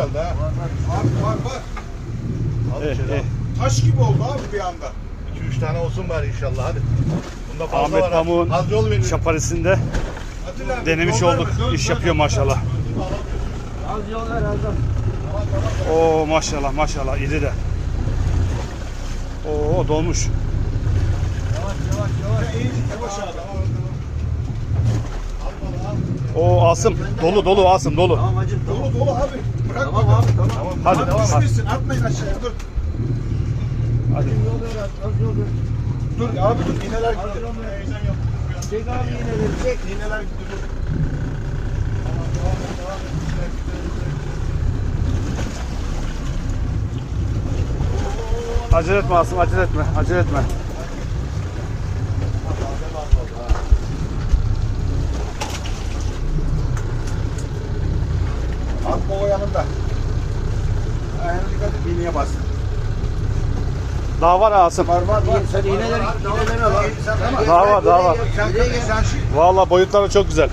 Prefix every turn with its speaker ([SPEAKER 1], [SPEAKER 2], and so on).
[SPEAKER 1] herhalde ha.
[SPEAKER 2] Var var var.
[SPEAKER 1] Al
[SPEAKER 3] Eh,
[SPEAKER 1] içeri al.
[SPEAKER 3] eh.
[SPEAKER 2] Taş gibi oldu abi bir anda.
[SPEAKER 1] 2-3 tane olsun bari inşallah hadi. Bunda fazla
[SPEAKER 3] Ahmet
[SPEAKER 1] var. ha.
[SPEAKER 3] Pamuk'un
[SPEAKER 1] Az yol verin.
[SPEAKER 3] şaparisinde
[SPEAKER 2] Atilla abi,
[SPEAKER 3] denemiş
[SPEAKER 2] yol
[SPEAKER 3] olduk.
[SPEAKER 2] dön,
[SPEAKER 3] İş
[SPEAKER 2] dön,
[SPEAKER 3] yapıyor
[SPEAKER 2] dön.
[SPEAKER 3] maşallah.
[SPEAKER 4] Az yol ver azam.
[SPEAKER 3] Oo maşallah maşallah iri de. Oo dolmuş.
[SPEAKER 4] Yavaş yavaş yavaş.
[SPEAKER 2] Ya, iyi, yavaş abi.
[SPEAKER 3] Oo Asım dolu dolu Asım dolu.
[SPEAKER 4] Tamam hacım tamam.
[SPEAKER 2] Dolu dolu abi. Bırak
[SPEAKER 4] Tamam abi tamam.
[SPEAKER 3] Hadi
[SPEAKER 2] Abi
[SPEAKER 3] hadi.
[SPEAKER 2] düşmesin atmayın aşağıya dur.
[SPEAKER 3] hadi.
[SPEAKER 4] Yol ver az, az yol ver.
[SPEAKER 2] Dur abi dur iğneler gitti.
[SPEAKER 4] Çek abi yine ver çek.
[SPEAKER 2] İğneler gitti dur.
[SPEAKER 3] Acele etme Asım acele etme acele etme.
[SPEAKER 2] Atma o yanında. Ayağına dikkat et iğneye bas.
[SPEAKER 3] Daha var ha Asım.
[SPEAKER 2] Var var var.
[SPEAKER 4] Sen iğneleri iğneleri al.
[SPEAKER 2] Tamam.
[SPEAKER 3] Daha var daha var.
[SPEAKER 2] Sen
[SPEAKER 3] Vallahi boyutları çok güzel.